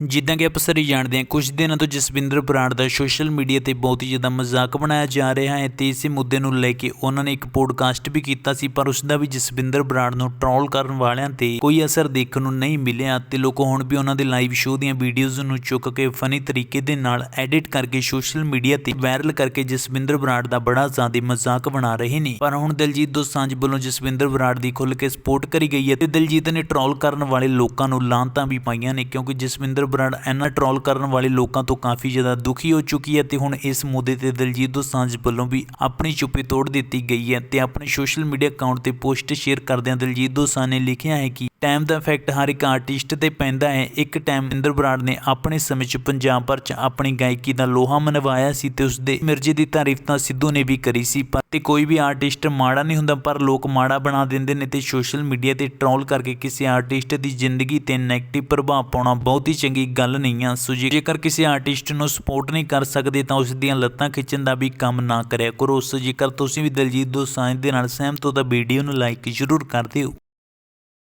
ਜਿੱਦਾਂ ਕਿ ਆਪਾਂ ਸਾਰੇ ਜਾਣਦੇ ਹਾਂ, ਕੁਝ ਦਿਨਾਂ ਤੋਂ ਜਸਵਿੰਦਰ ਬਰਾੜ ਦਾ ਸੋਸ਼ਲ ਮੀਡੀਆ ਤੇ ਬਹੁਤ ਹੀ ਜ਼ਿਆਦਾ ਮਜ਼ਾਕ ਬਣਾਇਆ ਜਾ ਰਿਹਾ ਹੈ ਤੇ ਇਸੇ ਮੁੱਦੇ ਨੂੰ ਲੈ ਕੇ ਉਹਨਾਂ ਨੇ ਇੱਕ ਪੋਡਕਾਸਟ ਵੀ ਕੀਤਾ ਸੀ, ਪਰ ਉਸ ਦਾ ਵੀ ਜਸਵਿੰਦਰ ਬਰਾੜ ਨੂੰ ਟ੍ਰੋਲ ਕਰਨ ਵਾਲਿਆਂ ਤੇ ਕੋਈ ਅਸਰ ਦੇਖਣ ਨੂੰ ਨਹੀਂ ਮਿਲਿਆ ਤੇ ਲੋਕ ਹੁਣ ਵੀ ਉਹਨਾਂ ਦੇ ਲਾਈਵ ਸ਼ੋਅ ਦੀਆਂ ਵੀਡੀਓਜ਼ ਨੂੰ ਚੁੱਕ ਕੇ ਫਨੀ ਤਰੀਕੇ ਦੇ ਨਾਲ ਐਡਿਟ ਕਰਕੇ ਸੋਸ਼ਲ ਮੀਡੀਆ ਤੇ ਵਾਇਰਲ ਕਰਕੇ ਜਸਵਿੰਦਰ ਬਰਾੜ ਦਾ ਬੜਾ ਜ਼ਿਆਦਾ ਮਜ਼ਾਕ ਬਣਾ ਰਹੇ ਨੇ। ਪਰ ਹੁਣ ਦਿਲਜੀਤ ਦੋਸਾਂਝ ਵੱਲੋਂ ਜਸਵਿੰਦਰ ਬਰਾੜ ਦੀ ਖੁੱਲ੍ਹ ਕੇ ਸਪੋਰਟ ਕਰੀ ਗਈ ਹੈ ਤੇ ਦਿਲਜੀਤ ਨੇ ਟ੍ਰੋਲ ਕਰਨ ਵਾਲੇ ਲੋਕਾਂ ਨੂੰ ਲਾਂਤਾਂ ਵੀ ਪਾਈਆਂ ਨੇ, ਕਿਉਂਕਿ ਜਸਵਿੰਦਰ ਬਰਾੜ ਐਨਾ ਟ੍ਰੋਲ ਕਰਨ ਵਾਲੇ ਲੋਕਾਂ ਤੋਂ ਕਾਫੀ ਜ਼ਿਆਦਾ ਦੁਖੀ ਹੋ ਚੁੱਕੀ ਹੈ ਤੇ ਹੁਣ ਇਸ ਮੁੱਦੇ ਤੇ ਦਿਲਜੀਤ ਦੋਸਾਂਝ ਵੱਲੋਂ ਵੀ ਆਪਣੀ ਚੁੱਪੀ ਤੋੜ ਦਿੱਤੀ ਗਈ ਹੈ ਤੇ ਆਪਣੇ ਸੋਸ਼ਲ ਮੀਡੀਆ ਅਕਾਊਂਟ ਤੇ ਪੋਸਟ ਸ਼ੇਅਰ ਕਰਦਿਆਂ ਦਿਲਜੀਤ ਦੋਸਾਂਝ ਨੇ ਲਿਖਿਆ ਹੈ ਕਿ ਟਾਈਮ ਦਾ ਇਫੈਕਟ ਹਰ ਇੱਕ ਆਰਟਿਸਟ ਤੇ ਪੈਂਦਾ ਹੈ। ਇੱਕ ਟਾਈਮ ਇੰਦਰ ਬਰਾੜ ਨੇ ਆਪਣੇ ਸਮੇਂ 'ਚ ਪੰਜਾਬ ਭਰ 'ਚ ਆਪਣੀ ਗਾਇਕੀ ਦਾ ਲੋਹਾ ਮਨਵਾਇਆ ਸੀ ਤੇ ਉਸਦੇ ਮਿਰਜ਼ੇ ਦੀ ਤਾਰੀਫ ਤਾਂ ਸਿੱਧੂ ਨੇ ਵੀ ਕਰੀ ਸੀ। ਪਰ ਤੇ ਕੋਈ ਵੀ ਆਰਟਿਸਟ ਮਾੜਾ ਨਹੀਂ ਹੁੰਦਾ, ਪਰ ਲੋਕ ਮਾੜਾ ਬਣਾ ਦਿੰਦੇ ਨੇ ਤੇ ਸੋਸ਼ਲ ਮੀਡੀਆ ਤੇ ਟ੍ਰੋਲ ਕਰਕੇ ਕਿਸੇ ਆਰਟਿਸਟ ਦੀ ਜ਼ਿੰਦਗੀ ਤੇ ਨੈਗੇਟਿਵ ਪ੍ਰਭਾਵ ਪਾਉਣਾ ਬਹੁਤ ਹੀ ਚੰਗੀ ਗੱਲ ਨਹੀਂ ਆ। ਸੋ ਜੇਕਰ ਕਿਸੇ ਆਰਟਿਸਟ ਨੂੰ ਸਪੋਰਟ ਨਹੀਂ ਕਰ ਸਕਦੇ ਤਾਂ ਉਸ ਦੀਆਂ ਲੱਤਾਂ ਖਿੱਚਣ ਦਾ ਵੀ ਕੰਮ ਨਾ ਕਰਿਆ ਕਰੋ। ਸੋ ਜੇਕਰ ਤੁਸੀਂ ਵੀ ਦਿਲਜੀਤ ਦੋਸਾਂਝ ਦੇ ਨਾਲ ਸਹਿਮਤ ਹੋ ਤਾਂ ਵੀਡੀਓ ਨੂੰ ਲਾਈਕ ਜ਼ਰੂਰ ਕਰ ਦਿਓ।